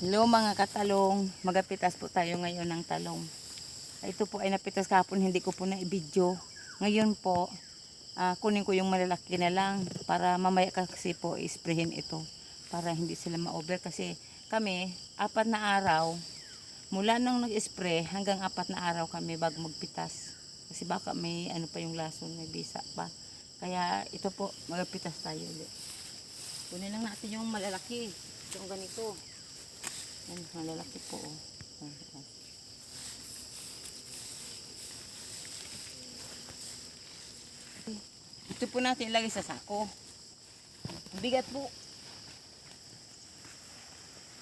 Hello mga katalong, magapitas po tayo ngayon ng talong. Ito po ay napitas kahapon, hindi ko po na i-video. Ngayon po, ah, kunin ko yung malalaki na lang para mamaya kasi po isprayin ito para hindi sila ma-over kasi kami, apat na araw, mula nang nag-spray hanggang apat na araw kami bago magpitas. Kasi baka may ano pa yung lason, may bisa pa. Kaya ito po, magapitas tayo ulit. Kunin lang natin yung malalaki, yung ganito. Yan, malalaki po. Oh. Ito po natin ilagay sa sako. Bigat po.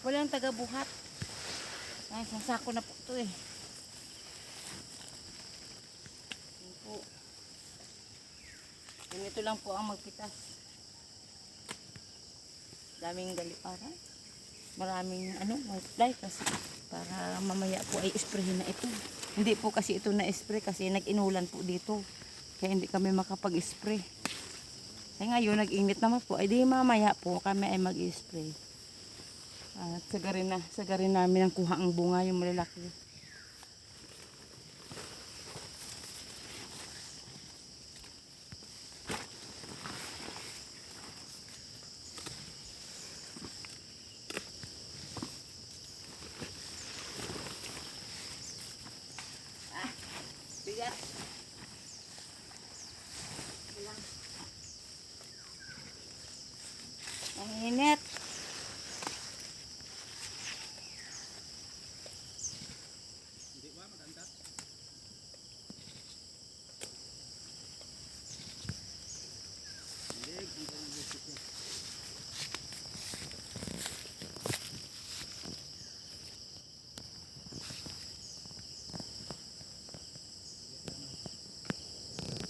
Walang taga-buhat. Ay, sa sako na po ito eh. Yan po. Ganito lang po ang magpitas. Daming galiparan maraming ano, multiply kasi para mamaya po ay sprayin na ito. Hindi po kasi ito na-spray kasi nag-inulan po dito. Kaya hindi kami makapag-spray. Kaya ngayon nag-init naman po. Ay di mamaya po kami ay mag-spray. At sagarin na, sagarin namin ang kuha ang bunga yung malalaki. Ang init.